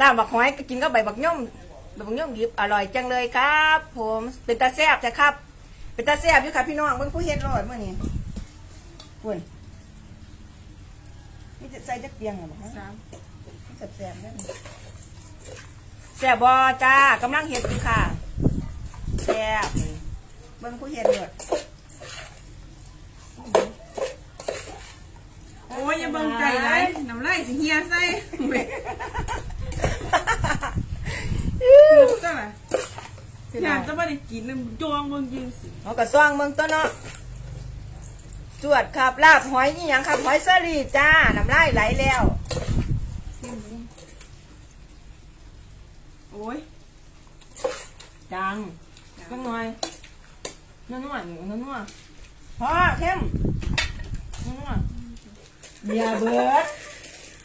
ลาบบักหอยก็กินกับใบบักย่อมใบบักย่อมดิบอร่อยจังเลยครับ ผมเป็นตาแซ่บจ้ะครับ เป็นตาแซ่บอยู่ค่ะพี่น้องเบิ่งผู้เฮ็ดรอดมื้อนี้คุณนี่จะใส่จักเปียงเหรอบ่ฮะสามแซ่บๆเด้อแซ่บบ่จ้ากำลังเฮ็ดอยู่ค่ะแซ่บเบิ่งผู้เฮ็ดรอด อ้ยอย่าเบิ่งไก่ไรน้ำลายสิเฮียใส่เว้ยเจ้าล่ะอยากจะไม่ได้กินเลยจวงเบิ่งยืนสิเอากระซ่องเมืองต้นเนาะจวดครับลาบหอยนี่ยังครับหอยสลีจ้าน้ำลายไหลแล้วโอ้ยจังจังหน่อยนัวนัวนัวนัวพอเข้มนัวนัว เบียร์เบิร์ด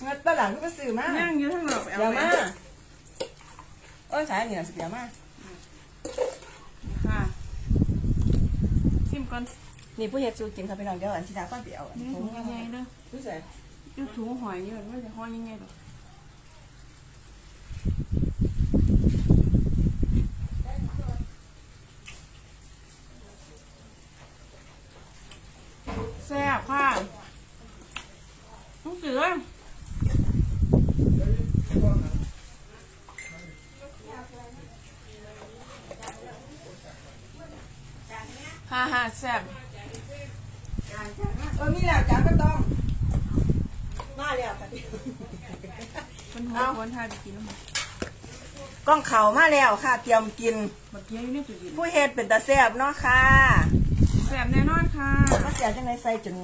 เงินตะหลังก็ซื้อมาย่างอยู่ทั้งหลอกไปเอาเดี๋ยวไปมาเอ้ยสายเหนือสิเดี๋ยวมาค่ะชิมก่อนนี่ผู้เฮ็ดสูกินครับพี่น้องเดี๋ยวอันที่ดาก้อนเดี๋ยวอันนี่นี้ถุงยังไงเด้อผู้ใส่ยูถุงหอยนี่มันไม่ใช่ห้อยยังไงหรอกแซ่บค่ะต้องเสือฮ่าฮ่าแซ่บเออมีแล้วจ้าก็ต้อง มาแล้วค่ะพี่คนหัวคนทายไปกินแล้วมั้งกล้องเขามาแล้วค่ะ เตรียมกินบักเกี้ยอยู่ในตู้เย็นผู้เฮ็ดเป็นตาแซ่บเนาะค่ะ แซ่บแน่นอนค่ะมาแซ่บจังไดใส่จน